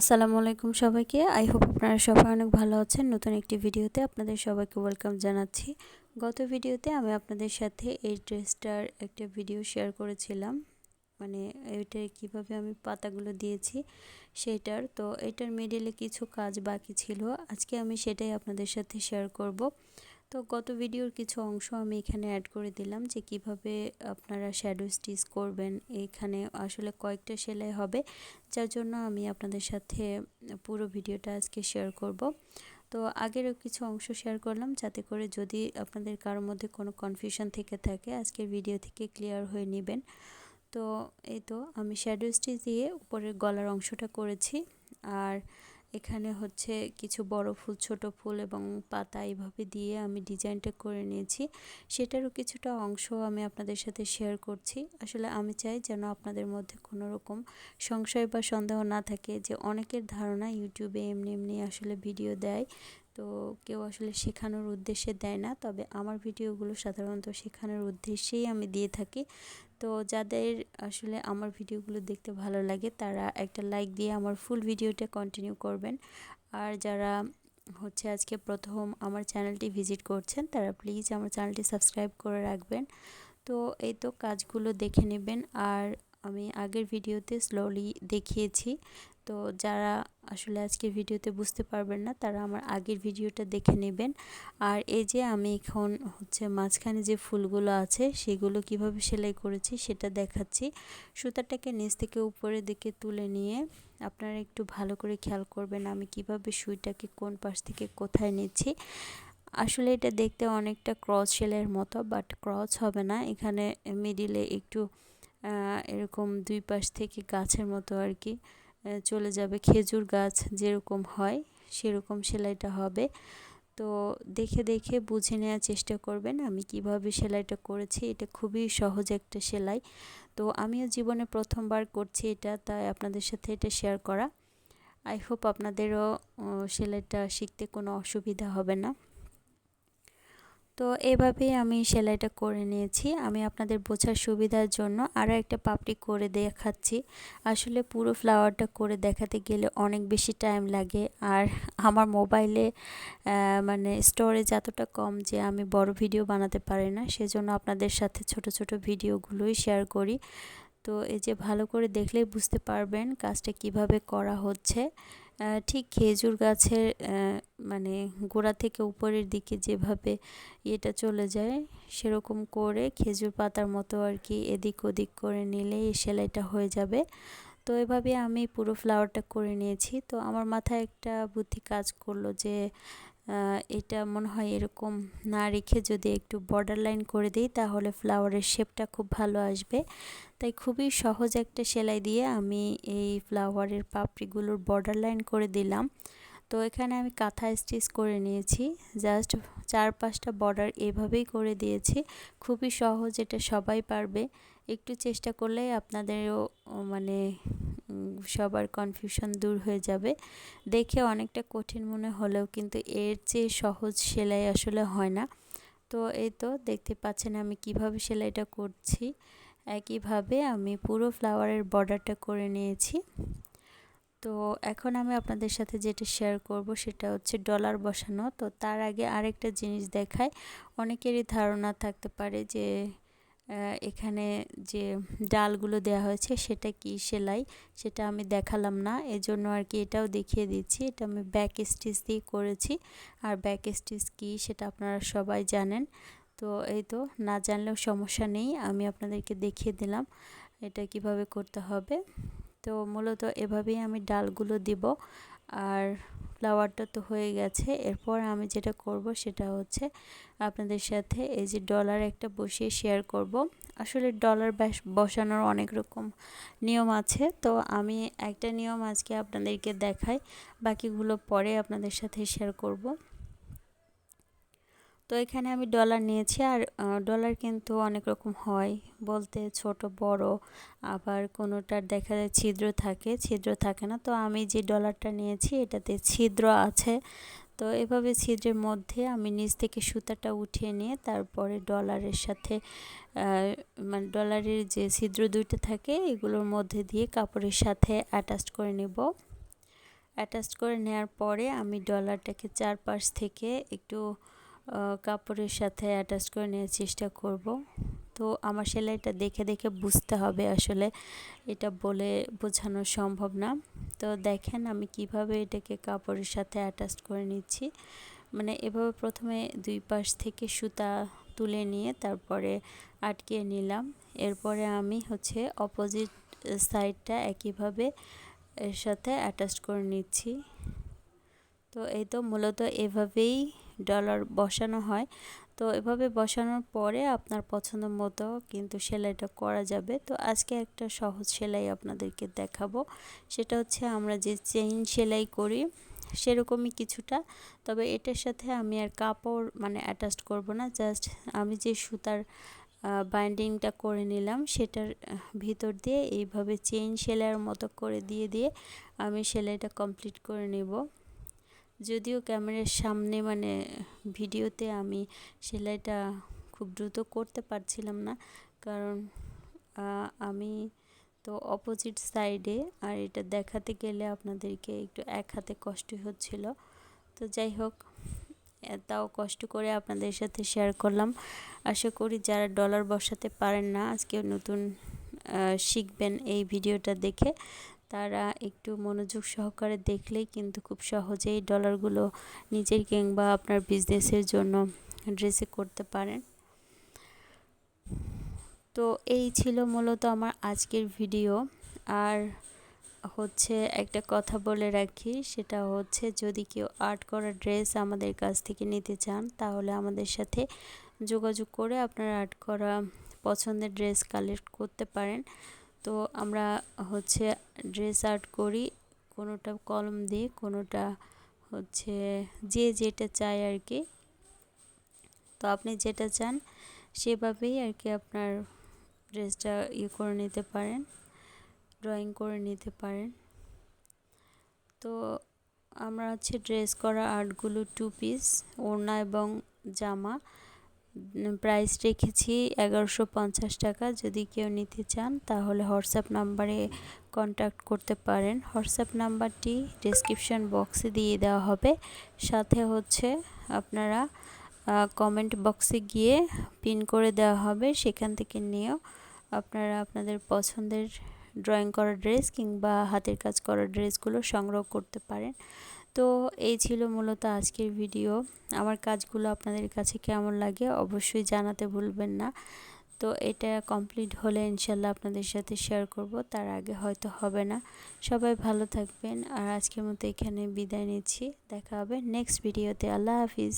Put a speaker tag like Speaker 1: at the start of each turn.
Speaker 1: আসসালামু আলাইকুম সবাইকে। আই হোপ আপনারা সবাই অনেক ভালো আছেন। নতুন একটি ভিডিওতে আপনাদের সবাইকে ওয়েলকাম জানাচ্ছি। গত ভিডিওতে আমি আপনাদের সাথে এই ড্রেসটার একটা ভিডিও শেয়ার করেছিলাম। মানে এটা কীভাবে আমি পাতাগুলো দিয়েছি সেটার। তো এটার মিডিলে কিছু কাজ বাকি ছিল। আজকে আমি সেটাই আপনাদের সাথে শেয়ার করব। তো গত ভিডিওর কিছু অংশ আমি এখানে অ্যাড করে দিলাম যে কীভাবে আপনারা শ্যাডো স্টিচ করবেন। এখানে আসলে কয়েকটা সেলাই হবে, যার জন্য আমি আপনাদের সাথে পুরো ভিডিওটা আজকে শেয়ার করব। তো আগেরও কিছু অংশ শেয়ার করলাম, যাতে করে যদি আপনাদের কারোর মধ্যে কোনো কনফিউশন থেকে থাকে, আজকের ভিডিও থেকে ক্লিয়ার হয়ে নেবেন। তো এই তো, আমি শ্যাডো স্টিচ দিয়ে উপরের গলার অংশটা করেছি, আর এখানে হচ্ছে কিছু বড় ফুল, ছোট ফুল এবং পাতা এইভাবে দিয়ে আমি ডিজাইনটা করে নিয়েছি। সেটারও কিছুটা অংশ আমি আপনাদের সাথে শেয়ার করছি। আসলে আমি চাই যেন আপনাদের মধ্যে কোনো রকম সংশয় বা সন্দেহ না থাকে যে অনেকের ধারণা ইউটিউবে এমনি এমনি আসলে ভিডিও দেয়। তো কেউ আসলে শেখানোর উদ্দেশ্যে দেয় না, তবে আমার ভিডিওগুলো সাধারণত শেখানোর উদ্দেশ্যেই আমি দিয়ে থাকি। তো যাদের আসলে আমার ভিডিওগুলো দেখতে ভালো লাগে, তারা একটা লাইক দিয়ে আমার ফুল ভিডিওটা কন্টিনিউ করবেন। আর যারা হচ্ছে আজকে প্রথম আমার চ্যানেলটি ভিজিট করছেন, তারা প্লিজ আমার চ্যানেলটি সাবস্ক্রাইব করে রাখবেন। তো এই তো কাজগুলো দেখে নেবেন। আর আমি আগের ভিডিওতে স্লোলি দেখিয়েছি। তো যারা আসলে আজকে ভিডিওতে বুঝতে পারবেন না, তারা আমার আগের ভিডিওটা দেখে নেবেন। আর এই যে আমি এখন হচ্ছে মাঝখানে যে ফুলগুলো আছে, সেগুলো কীভাবে সেলাই করেছি সেটা দেখাচ্ছি। সুতাটাকে নিচ থেকে উপরের দিকে তুলে নিয়ে আপনারা একটু ভালো করে খেয়াল করবেন আমি কীভাবে সুইটাকে কোন পাশ থেকে কোথায় নিচ্ছি। আসলে এটা দেখতে অনেকটা ক্রস সেলাইয়ের মতো, বাট ক্রস হবে না। এখানে মিডিলে একটু এরকম দুই পাশ থেকে গাছের মতো আর কি। চলে যাবে। খেজুর গাছ যেরকম হয়, সেরকম সেলাইটা হবে। তো দেখে দেখে বুঝে নেওয়ার চেষ্টা করবেন আমি কীভাবে সেলাইটা করেছি। এটা খুবই সহজ একটা সেলাই। তো আমিও জীবনে প্রথমবার করছি এটা, তাই আপনাদের সাথে এটা শেয়ার করা। আই হোপ আপনাদেরও সেলাইটা শিখতে কোনো অসুবিধা হবে না। তো এভাবেই আমি সেলাইটা করে নিয়েছি। আমি আপনাদের বোঝার সুবিধার জন্য আরও একটা পাপড়ি করে দেখাচ্ছি। আসলে পুরো ফ্লাওয়ারটা করে দেখাতে গেলে অনেক বেশি টাইম লাগে। আর আমার মোবাইলে মানে স্টোরেজ এতটা কম যে আমি বড় ভিডিও বানাতে পারি না। সেজন্য আপনাদের সাথে ছোট ছোট ভিডিওগুলোই শেয়ার করি। তো এই যে ভালো করে দেখলেই বুঝতে পারবেন কাজটা কীভাবে করা হচ্ছে। ঠিক খেজুর গাছের মানে গোড়া থেকে উপরের দিকে যেভাবে এটা চলে যায়, সেরকম করে খেজুর পাতার মতো আর কি এদিক ওদিক করে নিলে এই সেলাইটা হয়ে যাবে। তো এভাবে আমি পুরো ফ্লাওয়ারটা করে নিয়েছি। তো আমার মাথায় একটা বুদ্ধি কাজ করল যে এটা মনে হয় এরকম না রেখে যদি একটু বর্ডার লাইন করে দিই, তাহলে ফ্লাওয়ারের শেপটা খুব ভালো আসবে। তাই খুবই সহজ একটা সেলাই দিয়ে আমি এই ফ্লাওয়ারের পাপড়িগুলোর বর্ডার লাইন করে দিলাম। তো এখানে আমি কাঁথা স্টিচ করে নিয়েছি। জাস্ট চার পাঁচটা বর্ডার এভাবেই করে দিয়েছি। খুবই সহজ, এটা সবাই পারবে। একটু চেষ্টা করলেই আপনাদেরও মানে সবার কনফিউশন দূর হয়ে যাবে। দেখে অনেকটা কঠিন মনে হলেও কিন্তু এর চেয়ে সহজ সেলাই আসলে হয় না। তো এই তো দেখতে পাচ্ছেন আমি কীভাবে সেলাইটা করছি। একইভাবে আমি পুরো ফ্লাওয়ারের বর্ডারটা করে নিয়েছি। তো এখন আমি আপনাদের সাথে যেটা শেয়ার করব সেটা হচ্ছে ডলার বসানো। তো তার আগে আরেকটা জিনিস দেখায়। অনেকেরই ধারণা থাকতে পারে যে এখানে যে ডালগুলো দেওয়া হয়েছে সেটা কি সেলাই? সেটা আমি দেখালাম না, এজন্য আর কি এটাও দেখিয়ে দিচ্ছি। এটা আমি ব্যাক স্টিচ দিয়ে করেছি। আর ব্যাক স্টিচ কি সেটা আপনারা সবাই জানেন। তো এই তো, না জানলেও সমস্যা নেই, আমি আপনাদেরকে দেখিয়ে দিলাম এটা কীভাবে করতে হবে। তো মূলত এভাবেই আমি ডালগুলো দিব। আর ফ্লাওয়ারটা তো হয়ে গেছে। এরপর আমি যেটা করব সেটা হচ্ছে আপনাদের সাথে এই যে ডলার একটা বসিয়ে শেয়ার করব। আসলে ডলার বসানোর অনেক রকম নিয়ম আছে। তো আমি একটা নিয়ম আজকে আপনাদেরকে দেখাই। বাকিগুলো পরে আপনাদের সাথে শেয়ার করব। তো এখানে আমি ডলার নিয়েছি আর ডলার কিন্তু অনেক রকম হয়। বলতে ছোট, বড়, আবার কোনোটার দেখা যায় ছিদ্র থাকে ছিদ্র থাকে না। তো আমি যে ডলারটা নিয়েছি এটাতে ছিদ্র আছে। তো এভাবে ছিদ্রের মধ্যে আমি নিচ থেকে সুতাটা উঠিয়ে নিয়ে তারপরে ডলারের সাথে মানে ডলারের যে ছিদ্র দুইটা থাকে, এগুলোর মধ্যে দিয়ে কাপড়ের সাথে অ্যাটাচ করে নেব। অ্যাটাচ করে নেওয়ার পরে আমি ডলারটাকে চারপাশ থেকে একটু কাপড়ের সাথে অ্যাটাচ করে নেওয়ার চেষ্টা করব। তো আমার সেলাইটা দেখে দেখে বুঝতে হবে আসলে এটা বলে বোঝানো সম্ভব না। তো দেখেন আমি কীভাবে এটাকে কাপড়ের সাথে অ্যাটাচ করে নিচ্ছি। মানে এভাবে প্রথমে দুই পাশ থেকে সুতা তুলে নিয়ে তারপরে আটকিয়ে নিলাম। এরপরে আমি হচ্ছে অপোজিট সাইডটা একইভাবে এর সাথে অ্যাটাচ করে নিচ্ছি। তো এই তো মূলত এভাবেই ডলার বসানো হয়। তো এভাবে বসানোর পরে আপনার পছন্দ মতো কিন্তু সেলাইটা করা যাবে। তো আজকে একটা সহজ সেলাই আপনাদেরকে দেখাবো। সেটা হচ্ছে আমরা যে চেইন সেলাই করি, সেরকমই কিছুটা। তবে এটার সাথে আমি আর কাপড় মানে অ্যাটাচ করব না। জাস্ট আমি যে সুতার বাইন্ডিংটা করে নিলাম, সেটার ভিতর দিয়ে এইভাবে চেইন সেলাইয়ের মতো করে দিয়ে দিয়ে আমি সেলাইটা কমপ্লিট করে নেব। যদিও ক্যামেরার সামনে মানে ভিডিওতে আমি সেলাইটা খুব দ্রুত করতে পারছিলাম না। কারণ আমি তো অপোজিট সাইডে আর এটা দেখাতে গেলে আপনাদেরকে একটু এক হাতে কষ্ট হচ্ছিল। তো যাই হোক তাও কষ্ট করে আপনাদের সাথে শেয়ার করলাম। আশা করি যারা ডলার বসাতে পারেন না আজকে নতুন শিখবেন এই ভিডিওটা দেখে। তারা একটু মনোযোগ সহকারে দেখলেই কিন্তু খুব সহজেই ডলারগুলো নিজের কিংবা আপনার বিজনেসের জন্য ড্রেসে করতে পারেন। তো এই ছিল মূলত আমার আজকের ভিডিও আর হচ্ছে একটা কথা বলে রাখি, সেটা হচ্ছে যদি কেউ আর্ট করা ড্রেস আমাদের কাছ থেকে নিতে চান, তাহলে আমাদের সাথে যোগাযোগ করে আপনারা আর্ট করা পছন্দের ড্রেস কালেক্ট করতে পারেন। তো আমরা হচ্ছে ড্রেস আর্ট করি, কোনোটা কলম দিয়ে, কোনোটা হচ্ছে যে যেটা চায় আর কি তো আপনি যেটা চান সেভাবেই আর কি আপনার ড্রেসটা ইয়ে করে নিতে পারেন ড্রয়িং করে নিতে পারেন। তো আমরা হচ্ছে ড্রেস করা আর্টগুলো টু পিস ওড়না এবং জামা। প্রাইস রেখেছি এগারোশো পঞ্চাশ টাকা। যদি কেউ নিতে চান, তাহলে হোয়াটসঅ্যাপ নাম্বারে কন্ট্যাক্ট করতে পারেন। হোয়াটসঅ্যাপ নাম্বারটি ডিসক্রিপশান বক্সে দিয়ে দেওয়া হবে। সাথে হচ্ছে আপনারা কমেন্ট বক্সে গিয়ে পিন করে দেওয়া হবে। সেখান থেকে নিয়েও আপনারা আপনাদের পছন্দের ড্রয়িং করা ড্রেস কিংবা হাতের কাজ করা ড্রেসগুলো সংগ্রহ করতে পারেন। তো এই ছিল মূলত আজকের ভিডিও। আমার কাজগুলো আপনাদের কাছে কেমন লাগে অবশ্যই জানাতে ভুলবেন না। তো এটা কমপ্লিট হলে ইনশাল্লাহ আপনাদের সাথে শেয়ার করব, তার আগে হয়তো হবে না। সবাই ভালো থাকবেন আর আজকের মতো এখানে বিদায় নিচ্ছি। দেখা হবে নেক্সট ভিডিওতে। আল্লাহ হাফিজ।